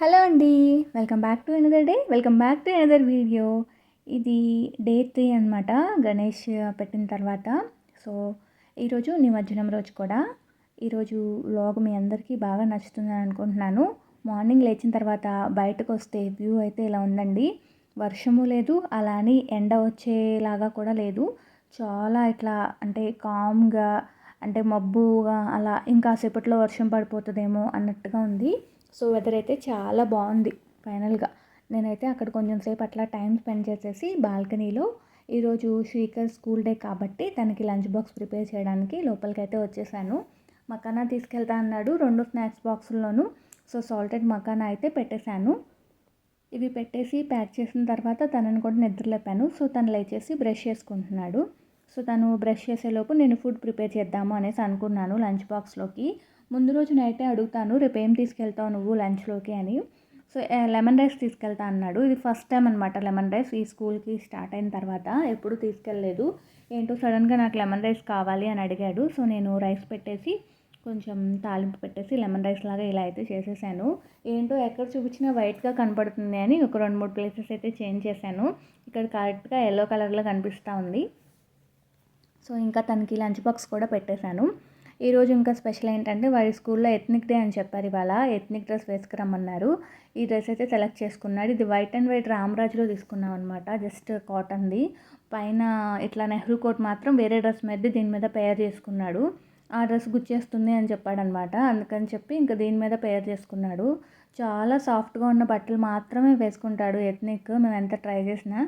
Hello అండి welcome back to another day welcome back to another video. ఇది day three అనమాట గణేష్ పెట్టిన తర్వాత. సో ఈరోజు నిమజ్జనం రోజు కూడా. ఈరోజు వ్లాగ్ మీ అందరికీ బాగా నచ్చుతుందని అనుకుంటున్నాను. మార్నింగ్ లేచిన తర్వాత బయటకు వస్తే వ్యూ అయితే ఇలా ఉందండి. వర్షము లేదు అలా అని ఎండ వచ్చేలాగా కూడా లేదు. చాలా ఇట్లా అంటే కామ్గా అంటే మబ్బుగా అలా ఇంకా సేపట్లో వర్షం పడిపోతుందేమో అన్నట్టుగా ఉంది. సో వెదర్ అయితే చాలా బాగుంది ఫైనల్గా నేనైతే అక్కడ కొంచెం సేపు అట్లా టైం స్పెండ్ చేసేసి బాల్కనీలో ఈరోజు శ్రీకర్ స్కూల్ డే కాబట్టి తనకి లంచ్ బాక్స్ ప్రిపేర్ చేయడానికి లోపలికైతే వచ్చేసాను. మకానా తీసుకెళ్తా అన్నాడు రెండు స్నాక్స్ బాక్సుల్లోనూ సో సాల్టెడ్ మకానా అయితే పెట్టేశాను. ఇవి పెట్టేసి ప్యాక్ చేసిన తర్వాత తనని కూడా నిద్రలేపాను సో తను లేచేసి బ్రష్ చేసుకుంటున్నాడు. సో తను బ్రష్ చేసేలోపు నేను ఫుడ్ ప్రిపేర్ చేద్దాము అనేసి అనుకున్నాను లంచ్ బాక్స్లోకి ముందు రోజు నైటే అడుగుతాను రేపు ఏం తీసుకెళ్తావు నువ్వు లంచ్లోకి అని. సో లెమన్ రైస్ తీసుకెళ్తా అన్నాడు. ఇది ఫస్ట్ టైం అనమాట లెమన్ రైస్. ఈ స్కూల్కి స్టార్ట్ అయిన తర్వాత ఎప్పుడు తీసుకెళ్ళలేదు ఏంటో సడన్గా నాకు లెమన్ రైస్ కావాలి అని అడిగాడు. సో నేను రైస్ పెట్టేసి కొంచెం తాలింపు పెట్టేసి లెమన్ రైస్ లాగా ఇలా అయితే చేసేసాను. ఏంటో ఎక్కడ చూపించినా వైట్గా కనపడుతుంది అని ఒక రెండు మూడు ప్లేసెస్ అయితే చేంజ్ చేశాను. ఇక్కడ కరెక్ట్గా ఎల్లో కలర్లో కనిపిస్తూ ఉంది. సో ఇంకా తనకి లంచ్ బాక్స్ కూడా పెట్టేశాను. ఈరోజు ఇంకా స్పెషల్ ఏంటంటే వాడి స్కూల్లో ఎథ్నిక్ డే అని చెప్పారు ఇవాళ. ఎథ్నిక్ డ్రెస్ వేసుకురమ్మన్నారు ఈ డ్రెస్ అయితే సెలెక్ట్ చేసుకున్నాడు. ఇది వైట్ అండ్ వైట్ రామరాజులో తీసుకున్నాం అనమాట జస్ట్ కాటన్ది. పైన ఇట్లా నెహ్రూ కోట్ మాత్రం వేరే డ్రెస్ మీద దీని మీద పేర్ చేసుకున్నాడు. ఆ డ్రెస్ గుచ్చేస్తుంది అని చెప్పాడనమాట అందుకని చెప్పి ఇంకా దీని మీద పేర్ చేసుకున్నాడు. చాలా సాఫ్ట్గా ఉన్న బట్టలు మాత్రమే వేసుకుంటాడు ఎథ్నిక్. మేము ఎంత ట్రై చేసినా.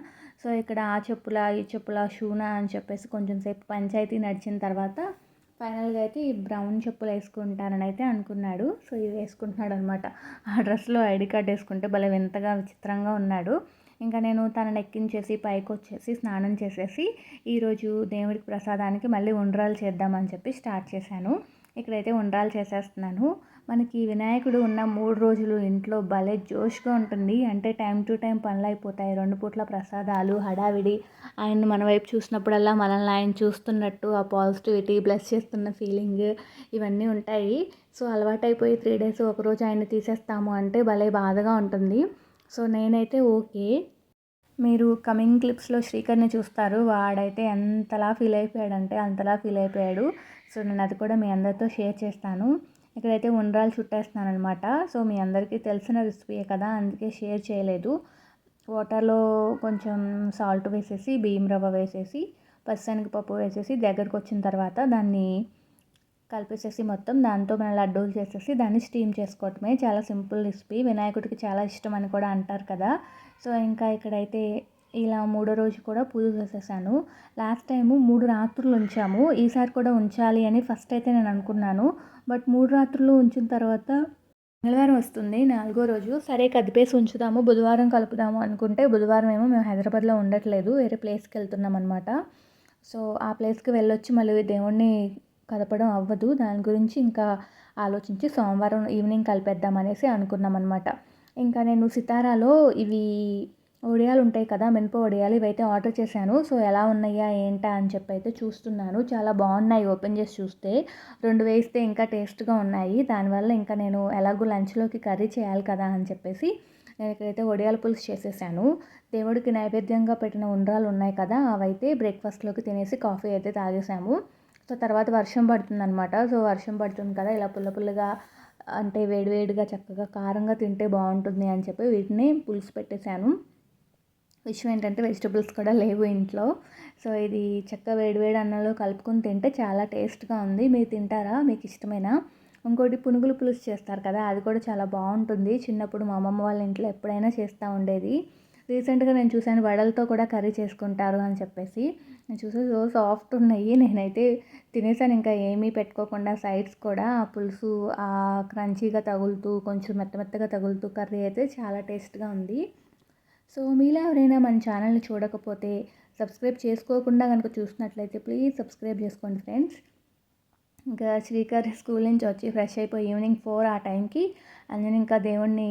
సో ఇక్కడ ఆ చెప్పులా ఈ చెప్పులా షూనా అని చెప్పేసి కొంచెం సేపు పంచాయతీ నడిచిన తర్వాత ఫైనల్గా అయితే ఈ బ్రౌన్ చెప్పులు వేసుకుంటానని అయితే అనుకున్నాడు. సో ఇది వేసుకుంటున్నాడు అనమాట ఆ డ్రెస్లో ఐడి కార్డ్ వేసుకుంటే భలే వింతగా విచిత్రంగా ఉన్నాడు. ఇంకా నేను తనని ఎక్కించేసి పైకి వచ్చేసి స్నానం చేసేసి ఈరోజు దేవుడికి ప్రసాదానికి మళ్ళీ ఉండ్రాలు చేద్దామని చెప్పి స్టార్ట్ చేశాను. ఇక్కడైతే ఉండ్రాలు చేసేస్తున్నాను. మనకి వినాయకుడు ఉన్న మూడు రోజులు ఇంట్లో భలే జోష్గా ఉంటుంది. అంటే టైం టు టైం పనులు అయిపోతాయి. రెండు పూట్ల ప్రసాదాలు హడావిడి. ఆయన మన వైపు చూసినప్పుడల్లా మనల్ని ఆయన చూస్తున్నట్టు ఆ పాజిటివిటీ బ్లెస్ చేస్తున్న ఫీలింగ్ ఇవన్నీ ఉంటాయి. సో అలవాటైపోయి త్రీ డేస్ ఒకరోజు ఆయన తీసేస్తాము అంటే భలే బాధగా ఉంటుంది. సో నేనైతే ఓకే. మీరు కమింగ్ క్లిప్స్లో శ్రీకర్ని చూస్తారు. వాడైతే ఎంతలా ఫీల్ అయిపోయాడంటే అంతలా ఫీల్ అయిపోయాడు. సో నేను అది కూడా మీ అందరితో షేర్ చేస్తాను. ఇక్కడైతే ఉండ్రాలు చుట్టేస్తున్నాను అనమాట సో మీ అందరికీ తెలిసిన రెసిపీయే కదా అందుకే షేర్ చేయలేదు. వాటర్లో కొంచెం సాల్ట్ వేసేసి బియ్యం రవ్వ వేసేసి పప్పు వేసేసి దగ్గరకు వచ్చిన తర్వాత దాన్ని కలిపేసేసి మొత్తం దాంతో మన లడ్డూలు చేసేసి దాన్ని స్టీమ్ చేసుకోవటమే. చాలా సింపుల్ రెసిపీ. వినాయకుడికి చాలా ఇష్టం అని కూడా అంటారు కదా. సో ఇంకా ఇక్కడైతే ఇలా మూడో రోజు కూడా పూజ చేసేసాను. లాస్ట్ టైము మూడు రాత్రులు ఉంచాము. ఈసారి కూడా ఉంచాలి అని ఫస్ట్ అయితే నేను అనుకున్నాను. బట్ మూడు రాత్రులు ఉంచిన తర్వాత మంగళవారం వస్తుంది నాలుగో రోజు. సరే కదిపేసి ఉంచుదాము బుధవారం కలుపుదాము అనుకుంటే బుధవారం ఏమో మేము హైదరాబాద్లో ఉండట్లేదు వేరే ప్లేస్కి వెళ్తున్నాం అనమాట సో ఆ ప్లేస్కి వెళ్ళొచ్చి మళ్ళీ దేవుణ్ణి కదపడం అవ్వదు. దాని గురించి ఇంకా ఆలోచించి సోమవారం ఈవినింగ్ కలిపేద్దాం అనేసి అనుకున్నాం అనమాట ఇంకా నేను సితారాలో ఇవి వడియాలు ఉంటాయి కదా మినప వడియాలు ఇవైతే ఆర్డర్ చేశాను. సో ఎలా ఉన్నాయా ఏంటా అని చెప్పి అయితే చూస్తున్నాను. చాలా బాగున్నాయి ఓపెన్ చేసి చూస్తే. రెండు వేస్తే ఇంకా టేస్ట్గా ఉన్నాయి. దానివల్ల ఇంకా నేను ఎలాగో లంచ్లోకి కర్రీ చేయాలి కదా అని చెప్పేసి నేను ఇక్కడైతే వడియాల పులుసు చేసేసాను. దేవుడికి నైవేద్యంగా పెట్టిన ఉండ్రాలు ఉన్నాయి కదా అవైతే బ్రేక్ఫాస్ట్లోకి తినేసి కాఫీ అయితే తాగేసాము. సో తర్వాత వర్షం పడుతుందనమాట సో వర్షం పడుతుంది కదా ఇలా పుల్ల పుల్లగా అంటే వేడివేడిగా చక్కగా కారంగా తింటే బాగుంటుంది అని చెప్పి వీటిని పులుసు పెట్టేశాను విషయం ఏంటంటే వెజిటబుల్స్ కూడా లేవు ఇంట్లో. సో ఇది చక్క వేడివేడి అన్నంలో కలుపుకొని తింటే చాలా టేస్ట్గా ఉంది. మీరు తింటారా? మీకు ఇష్టమేనా? ఇంకోటి పునుగులు పులుసు చేస్తారు కదా అది కూడా చాలా బాగుంటుంది. చిన్నప్పుడు మా అమ్మమ్మ వాళ్ళ ఇంట్లో ఎప్పుడైనా చేస్తూ ఉండేది. రీసెంట్గా నేను చూశాను వడలతో కూడా కర్రీ చేసుకుంటారు అని చెప్పేసి. నేను చూసే సో సాఫ్ట్ ఉన్నాయి. నేనైతే తినేసాను. ఇంకా ఏమీ పెట్టుకోకుండా సైడ్స్ కూడా ఆ పులుసు ఆ క్రంచీగా తగులుతూ కొంచెం మెత్త మెత్తగా తగులుతూ కర్రీ అయితే చాలా టేస్ట్గా ఉంది. సో మీలో ఎవరైనా మన ఛానల్ని చూడకపోతే సబ్స్క్రైబ్ చేసుకోకుండా కనుక చూసినట్లయితే ప్లీజ్ సబ్స్క్రైబ్ చేసుకోండి ఫ్రెండ్స్. ఇంకా శ్రీకర్ స్కూల్ నుంచి వచ్చి ఫ్రెష్ అయిపోయి ఈవినింగ్ ఫోర్ ఆ టైంకి అందులో ఇంకా దేవుణ్ణి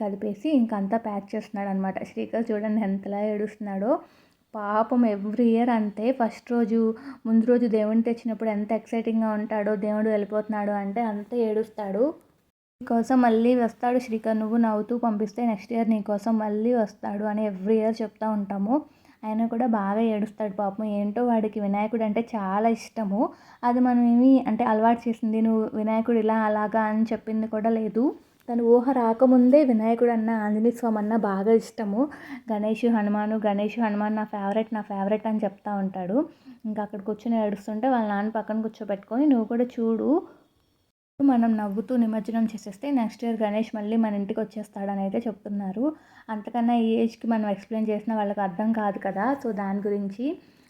కలిపేసి ఇంకా అంతా ప్యాక్ చేస్తున్నాడు అనమాట శ్రీకర్ చూడండి ఎంతలా ఏడుస్తున్నాడో. పాపం ఎవ్రీ ఇయర్ అంతే. ఫస్ట్ రోజు ముందు రోజు దేవుడిని తెచ్చినప్పుడు ఎంత ఎక్సైటింగ్గా ఉంటాడో దేవుడు వెళ్ళిపోతున్నాడు అంటే అంతే ఏడుస్తాడు. నీకోసం మళ్ళీ వస్తాడు శ్రీకర్. నువ్వు నవ్వుతూ పంపిస్తే నెక్స్ట్ ఇయర్ నీకోసం మళ్ళీ వస్తాడు అని ఎవ్రీ ఇయర్ చెప్తూ ఉంటాము. ఆయన కూడా బాగా ఏడుస్తాడు పాపం. ఏంటో వాడికి వినాయకుడు అంటే చాలా ఇష్టము. అది మనం ఏమి అంటే అలవాటు చేసింది నువ్వు వినాయకుడు ఇలా అలాగా అని చెప్పింది కూడా లేదు. తను ఊహ రాకముందే వినాయకుడు అన్న ఆంజనేయ స్వామి అన్న బాగా ఇష్టము. గణేష్ హనుమాను గణేష్ హనుమాన్ నా ఫేవరెట్ నా ఫేవరెట్ అని చెప్తా ఉంటాడు. ఇంకా అక్కడ కూర్చొని ఏడుస్తుంటే వాళ్ళ నాన్న పక్కన కూర్చోబెట్టుకొని నువ్వు కూడా చూడు మనం నవ్వుతూ నిమజ్జనం చేసేస్తే నెక్స్ట్ ఇయర్ గణేష్ మళ్ళీ మన ఇంటికి వచ్చేస్తాడని అయితే చెప్తున్నారు. అంతకన్నా ఈ ఏజ్కి మనం ఎక్స్ప్లెయిన్ చేసిన వాళ్ళకి అర్థం కాదు కదా సో దాని గురించి.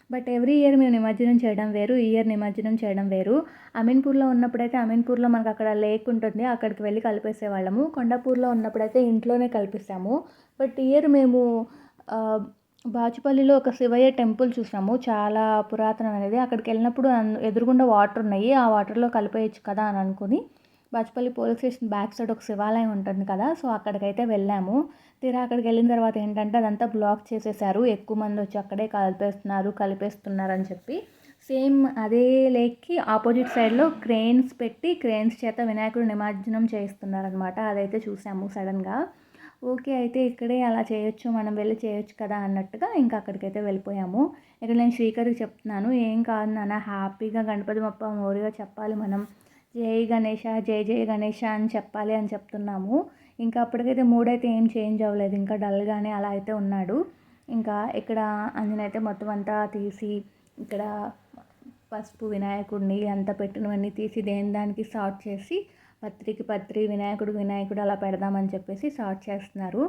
బట్ ఎవ్రీ ఇయర్ మేము నిమజ్జనం చేయడం వేరు ఈ ఇయర్ నిమజ్జనం చేయడం వేరు. అమీన్పూర్లో ఉన్నప్పుడైతే అమీన్పూర్లో మనకు అక్కడ లేక్ ఉంటుంది అక్కడికి వెళ్ళి కలిపేసేవాళ్ళము. కొండపూర్లో ఉన్నప్పుడైతే ఇంట్లోనే కలిపేసాము బట్ ఇయర్ మేము బాచుపల్లిలో ఒక శివయ్య టెంపుల్ చూసాము చాలా పురాతనమైనది. అక్కడికి వెళ్ళినప్పుడు ఎదురుగుండా వాటర్ ఉన్నాయి. ఆ వాటర్లో కలిపేయచ్చు కదా అని అనుకుని Bachupally police station back side ఒక శివాలయం ఉంటుంది కదా సో అక్కడికైతే వెళ్ళాము. తీరా అక్కడికి వెళ్ళిన తర్వాత ఏంటంటే అదంతా బ్లాక్ చేసేసారు. ఎక్కువ మంది వచ్చి అక్కడే కలిపేస్తున్నారు కలిపేస్తున్నారు అని చెప్పి. సేమ్ అదే లేక్కి ఆపోజిట్ సైడ్లో క్రెయిన్స్ పెట్టి క్రెయిన్స్ చేత వినాయకుడు నిమజ్జనం చేయిస్తున్నారనమాట అదైతే చూసాము సడన్గా. ఓకే అయితే ఇక్కడే అలా చేయొచ్చు మనం వెళ్ళి చేయొచ్చు కదా అన్నట్టుగా ఇంకా అక్కడికైతే వెళ్ళిపోయాము. ఇక్కడ నేను శ్రీకర్కి చెప్తున్నాను ఏం కాదు నాన్న హ్యాపీగా గణపతి బప్ప మోరిగా చెప్పాలి మనం. జై గణేష జై జై గణేష అని చెప్పాలి అని చెప్తున్నాము. ఇంకా అప్పటికైతే మూడైతే ఏం చేంజ్ అవ్వలేదు ఇంకా డల్గానే అలా అయితే ఉన్నాడు. ఇంకా ఇక్కడ అయితే మొత్తం అంతా తీసి ఇక్కడ పసుపు వినాయకుడిని అంతా పెట్టినవన్నీ తీసి దేని దానికి సార్ట్ చేసి పత్రికి పత్రి వినాయకుడు వినాయకుడు అలా పెడదామని చెప్పేసి స్టార్ట్ చేస్తున్నారు.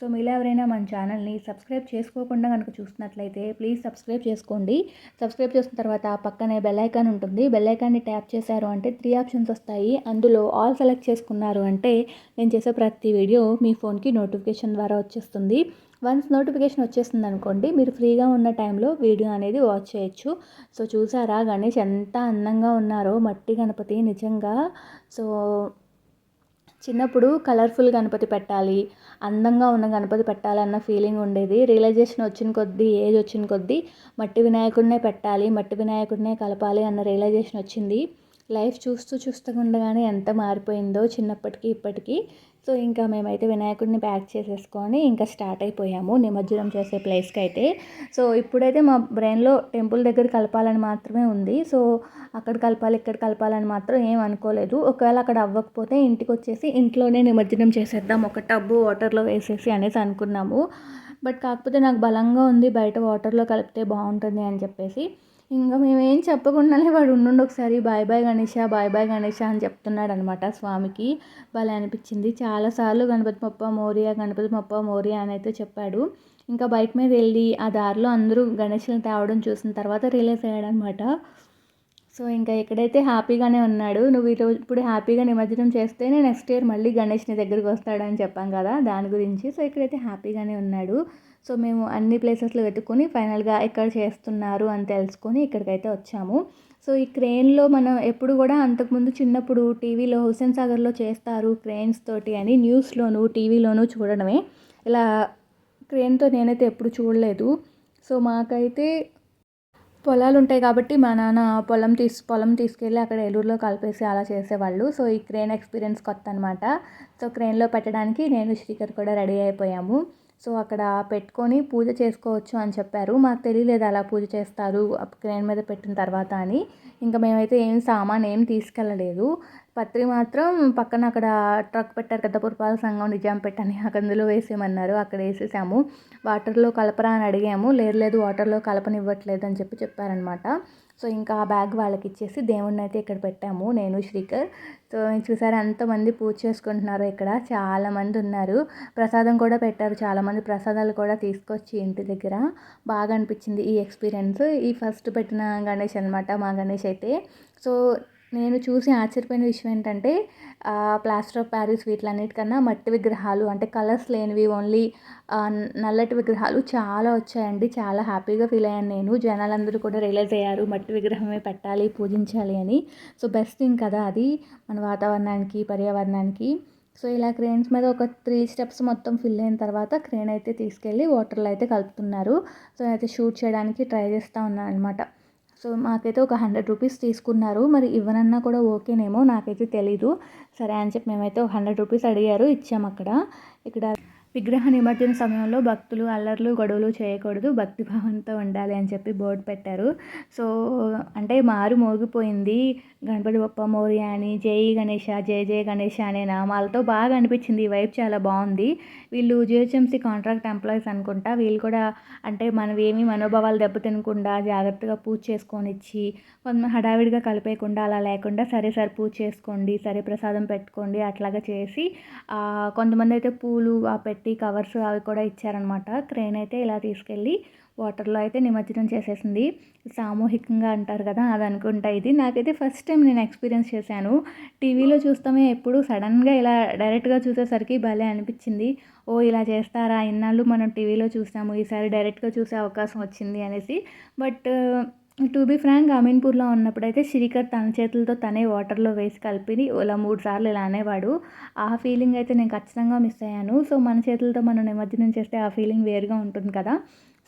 సో మీలో ఎవరైనా మన ఛానల్ని సబ్స్క్రైబ్ చేసుకోకుండా కనుక చూసినట్లయితే ప్లీజ్ సబ్స్క్రైబ్ చేసుకోండి. సబ్స్క్రైబ్ చేసిన తర్వాత పక్కనే బెల్ ఐకాన్ ఉంటుంది. బెల్ ఐకాన్ని ట్యాప్ చేశారు అంటే త్రీ ఆప్షన్స్ వస్తాయి. అందులో ఆల్ సెలెక్ట్ చేసుకున్నారు అంటే నేను చేసే ప్రతి వీడియో మీ ఫోన్కి నోటిఫికేషన్ ద్వారా వచ్చేస్తుంది. వన్స్ నోటిఫికేషన్ వచ్చేస్తుంది అనుకోండి మీరు ఫ్రీగా ఉన్న టైంలో వీడియో అనేది వాచ్ చేయొచ్చు. సో చూసారా గణేష్ ఎంత అందంగా ఉన్నారో మట్టి గణపతి నిజంగా. సో చిన్నప్పుడు కలర్ఫుల్ గణపతి పెట్టాలి అందంగా ఉన్న గణపతి పెట్టాలన్న ఫీలింగ్ ఉండేది. రియలైజేషన్ వచ్చిన కొద్దీ ఏజ్ వచ్చిన కొద్దీ మట్టి వినాయకుడినే పెట్టాలి మట్టి వినాయకుడినే కలపాలి అన్న రియలైజేషన్ వచ్చింది. లైఫ్ చూస్తూ చూస్తూ ఉండగానే ఎంత మారిపోయిందో చిన్నప్పటికీ ఇప్పటికీ. సో ఇంకా మేమైతే వినాయకుడిని ప్యాక్ చేసేసుకొని ఇంకా స్టార్ట్ అయిపోయాము నిమజ్జనం చేసే ప్లేస్కి అయితే. సో ఇప్పుడైతే మా బ్రెయిన్లో టెంపుల్ దగ్గర కలపాలని మాత్రమే ఉంది. సో అక్కడ కలపాలి ఇక్కడ కలపాలని మాత్రం ఏం అనుకోలేదు. ఒకవేళ అక్కడ అవ్వకపోతే ఇంటికి వచ్చేసి ఇంట్లోనే నిమజ్జనం చేసేద్దాం ఒక టబ్బు వాటర్లో వేసేసి అనేసి అనుకున్నాము. బట్ కాకపోతే నాకు బలంగా ఉంది బయట వాటర్లో కలిపితే బాగుంటుంది అని చెప్పేసి. ఇంకా మేమేం చెప్పకుండానే వాడు ఉండు ఒకసారి bye bye Ganesha bye bye Ganesha అని చెప్తున్నాడు అనమాట స్వామికి. భలే అనిపించింది. చాలాసార్లు గణపతి మొప్ప మోరియా గణపతి మొప్ప మోరియా అని అయితే చెప్పాడు. ఇంకా బైక్ మీద వెళ్ళి ఆ దారిలో అందరూ గణేష్ని తేవడం చూసిన తర్వాత రిలీజ్ అయ్యాడు అనమాట సో ఇంకా ఎక్కడైతే హ్యాపీగానే ఉన్నాడు నువ్వు ఈరోజు ఇప్పుడు హ్యాపీగా నిమజ్జనం చేస్తేనే నెక్స్ట్ ఇయర్ మళ్ళీ గణేష్ నీ దగ్గరికి వస్తాడని చెప్పాం కదా దాని గురించి. సో ఇక్కడైతే హ్యాపీగానే ఉన్నాడు. సో మేము అన్ని ప్లేసెస్లో వెతుక్కొని ఫైనల్గా ఎక్కడ చేస్తున్నారు అని తెలుసుకొని ఇక్కడికైతే వచ్చాము. సో ఈ క్రెయిన్లో మనం ఎప్పుడు కూడా అంతకుముందు చిన్నప్పుడు టీవీలో హుసేన్ సాగర్లో చేస్తారు క్రెయిన్స్ తోటి అని న్యూస్లోను టీవీలోనూ చూడడమే. ఇలా క్రెయిన్తో నేనైతే ఎప్పుడు చూడలేదు. సో మాకైతే పొలాలు ఉంటాయి కాబట్టి మా నాన్న పొలం తీసు పొలం తీసుకెళ్ళి అక్కడ ఏలూరులో కలిపేసి అలా చేసేవాళ్ళు. సో ఈ క్రెయిన్ ఎక్స్పీరియన్స్ కొత్త అనమాట సో క్రెయిన్లో పెట్టడానికి నేను శ్రీకర్ కూడా రెడీ అయిపోయాము. సో అక్కడ పెట్టుకొని పూజ చేసుకోవచ్చు అని చెప్పారు. మాకు తెలియలేదు అలా పూజ చేస్తారు క్రేన్ మీద పెట్టిన తర్వాత అని. ఇంకా మేమైతే ఏం సామాన్ ఏం తీసుకెళ్ళలేదు. పత్రి మాత్రం పక్కన అక్కడ ట్రక్ పెట్టారు కదా పురపాలక సంఘం నిజాం పెట్టని అందులో వేసేయమన్నారు. అక్కడ వేసేసాము. వాటర్లో కలపరా అని అడిగాము. లేదు లేదు వాటర్లో కలపనివ్వట్లేదు అని చెప్పి చెప్పారనమాట సో ఇంకా ఆ బ్యాగ్ వాళ్ళకి ఇచ్చేసి దేవుణ్ణి అయితే ఇక్కడ పెట్టాము నేను శ్రీకర్. సో చూసారు ఎంతమంది పూజ చేసుకుంటున్నారు ఇక్కడ చాలామంది ఉన్నారు. ప్రసాదం కూడా పెట్టారు చాలామంది ప్రసాదాలు కూడా తీసుకొచ్చి ఇంటి దగ్గర. బాగా అనిపించింది ఈ ఎక్స్పీరియన్స్. ఈ ఫస్ట్ పెట్టిన గణేష్ అనమాట మా గణేష్ అయితే. సో నేను చూసి ఆశ్చర్యపోయిన విషయం ఏంటంటే ప్లాస్టర్ ఆఫ్ ప్యారిస్ వీటిలన్నిటికన్నా మట్టి విగ్రహాలు అంటే కలర్స్ లేనివి ఓన్లీ నల్లటి విగ్రహాలు చాలా వచ్చాయండి. చాలా హ్యాపీగా ఫీల్ అయ్యాను నేను. జనాలందరూ కూడా రియలైజ్ అయ్యారు మట్టి విగ్రహమే పెట్టాలి పూజించాలి అని. సో బెస్ట్ థింగ్ కదా అది మన వాతావరణానికి పర్యావరణానికి. సో ఇలా క్రేన్స్ మీద ఒక త్రీ స్టెప్స్ మొత్తం ఫిల్ అయిన తర్వాత క్రేన్ అయితే తీసుకెళ్ళి వాటర్లో అయితే కలుపుతున్నారు. సో అయితే షూట్ చేయడానికి ట్రై చేస్తూ ఉన్నాను అనమాట సో మాకైతే ఒక హండ్రెడ్ రూపీస్ తీసుకున్నారు. మరి ఇవ్వనన్నా కూడా ఓకేనేమో నాకైతే తెలీదు. సరే అని చెప్పి మేమైతే ఒక హండ్రెడ్ రూపీస్ అడిగారు ఇచ్చాము అక్కడ ఇక్కడ విగ్రహ నిమజ్జన సమయంలో భక్తులు అల్లర్లు గొడవలు చేయకూడదు. భక్తిభావంతో ఉండాలి అని చెప్పి బోర్డు పెట్టారు. సో అంటే మారు మోగిపోయింది. గణపతి బొప్ప మోరియా అని జై గణేష జై జయ గణేష అనే నామాలతో బాగా అనిపించింది. ఈ వైపు చాలా బాగుంది. వీళ్ళు జిహెచ్ఎంసీ కాంట్రాక్ట్ ఎంప్లాయీస్ అనుకుంటా. వీళ్ళు కూడా అంటే మనవేమి మనోభావాలు దెబ్బతినకుండా జాగ్రత్తగా పూజ చేసుకొని ఇచ్చి కొంత హడావిడిగా కలిపేయకుండా అలా లేకుండా సరే సరే పూజ చేసుకోండి సరే ప్రసాదం పెట్టుకోండి అట్లాగా చేసి కొంతమంది అయితే పూలు పెట్టి టీ కవర్స్ అవి కూడా ఇచ్చారనమాట. క్రేన్ అయితే ఇలా తీసుకెళ్ళి వాటర్లో అయితే నిమజ్జనం చేసేసింది. సామూహికంగా అంటారు కదా అది అనుకుంటా ఇది. నాకైతే ఫస్ట్ టైం నేను ఎక్స్పీరియన్స్ చేశాను. టీవీలో చూస్తామే ఎప్పుడు సడన్గా ఇలా డైరెక్ట్గా చూసేసరికి భలే అనిపించింది. ఓ ఇలా చేస్తారా? ఇన్నాళ్ళు మనం టీవీలో చూసాము ఈసారి డైరెక్ట్గా చూసే అవకాశం వచ్చింది అనేసి. బట్ టు బీ ఫ్రాంక్ అమీన్పూర్లో ఉన్నప్పుడైతే శ్రీకర్ తన చేతులతో తనే వాటర్లో వేసి కలిపి ఇలా మూడు సార్లు ఇలా అనేవాడు. ఆ ఫీలింగ్ అయితే నేను ఖచ్చితంగా మిస్ అయ్యాను. సో మన చేతులతో మనం నిమజ్జనం చేస్తే ఆ ఫీలింగ్ వేరుగా ఉంటుంది కదా.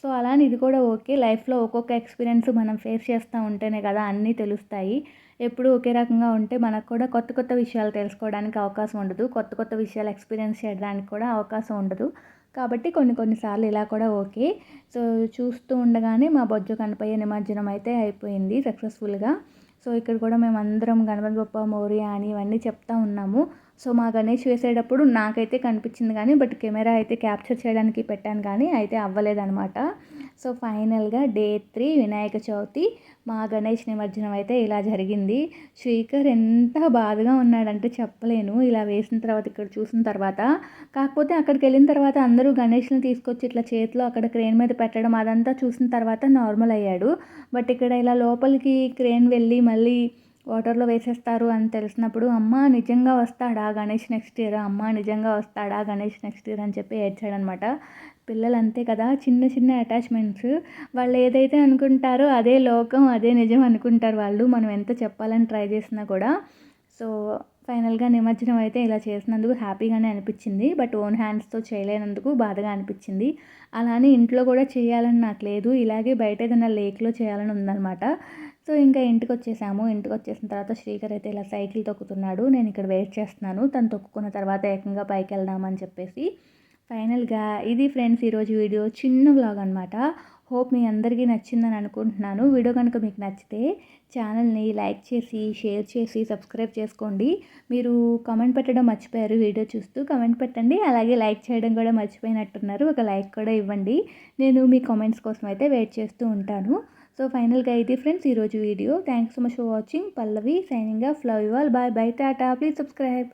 సో అలానే ఇది కూడా ఓకే. లైఫ్లో ఒక్కొక్క ఎక్స్పీరియన్స్ మనం ఫేస్ చేస్తూ ఉంటేనే కదా అన్నీ తెలుస్తాయి. ఎప్పుడు ఒకే రకంగా ఉంటే మనకు కూడా కొత్త కొత్త విషయాలు తెలుసుకోవడానికి అవకాశం ఉండదు. కొత్త కొత్త విషయాలు ఎక్స్పీరియన్స్ చేయడానికి కూడా అవకాశం ఉండదు. కాబట్టి కొన్ని కొన్నిసార్లు ఇలా కూడా ఓకే. సో చూస్తూ ఉండగానే మా బొజ్జు కనపయ్య నిమజ్జనం అయితే అయిపోయింది సక్సెస్ఫుల్గా. సో ఇక్కడ కూడా మేము అందరం గణపతి బొప్ప మౌర్య అని ఇవన్నీ చెప్తా ఉన్నాము. సో మా గణేష్ వేసేటప్పుడు నాకైతే కనిపించింది కానీ బట్ కెమెరా అయితే క్యాప్చర్ చేయడానికి పెట్టాను కానీ అయితే అవ్వలేదన్నమాట. సో ఫైనల్గా డే త్రీ వినాయక చవితి మా గణేష్ నిమజ్జనం అయితే ఇలా జరిగింది. శ్రీకర్ ఎంత బాధగా ఉన్నాడంటే చెప్పలేను. ఇలా వేసిన తర్వాత ఇక్కడ చూసిన తర్వాత. కాకపోతే అక్కడికి వెళ్ళిన తర్వాత అందరూ గణేష్ని తీసుకొచ్చి ఇట్లా చేతిలో అక్కడ క్రేన్ మీద పెట్టడం అదంతా చూసిన తర్వాత నార్మల్ అయ్యాడు. బట్ ఇక్కడ ఇలా లోపలికి క్రేన్ వెళ్ళి మళ్ళీ వాటర్లో వేసేస్తారు అని తెలిసినప్పుడు అమ్మ నిజంగా వస్తాడా గణేష్ నెక్స్ట్ ఇయర్? అమ్మ నిజంగా వస్తాడా గణేష్ నెక్స్ట్ ఇయర్? అని చెప్పి ఏడ్చాడనమాట. పిల్లలు అంతే కదా చిన్న చిన్న అటాచ్మెంట్స్ వాళ్ళు ఏదైతే అనుకుంటారో అదే లోకం అదే నిజం అనుకుంటారు వాళ్ళు. మనం ఎంత చెప్పాలని ట్రై చేసినా కూడా. సో ఫైనల్గా నిమజ్జనం అయితే ఇలా చేసినందుకు హ్యాపీగానే అనిపించింది. బట్ ఓన్ హ్యాండ్స్తో చేయలేనందుకు బాధగా అనిపించింది. అలానే ఇంట్లో కూడా చేయాలని నాకు లేదు. ఇలాగే బయట ఏదైనా లేక్లో చేయాలని ఉందన్నమాట. సో ఇంకా ఇంటికి వచ్చేసాము. ఇంటికి వచ్చేసిన తర్వాత శ్రీకర్ అయితే ఇలా సైకిల్ తొక్కుతున్నాడు. నేను ఇక్కడ వెయిట్ చేస్తున్నాను. తను తొక్కుకున్న తర్వాత ఏకంగా పైకి వెళ్దామని చెప్పేసి ఫైనల్గా ఇది ఫ్రెండ్స్ ఈరోజు వీడియో చిన్న వ్లాగ్ అనమాట హోప్ మీ అందరికీ నచ్చిందని అనుకుంటున్నాను. వీడియో కనుక మీకు నచ్చితే ఛానల్ని లైక్ చేసి షేర్ చేసి సబ్స్క్రైబ్ చేసుకోండి. మీరు కామెంట్ పెట్టడం మర్చిపోయారు వీడియో చూస్తూ కమెంట్ పెట్టండి. అలాగే లైక్ చేయడం కూడా మర్చిపోయినట్టున్నారు. ఒక లైక్ కూడా ఇవ్వండి. నేను మీ కామెంట్స్ కోసం అయితే వెయిట్ చేస్తూ ఉంటాను. సో ఫైనల్గా ఇది ఫ్రెండ్స్ ఈరోజు video. Thanks so much for watching. Pallavi signing off. Love you all. Bye bye tata. Please subscribe.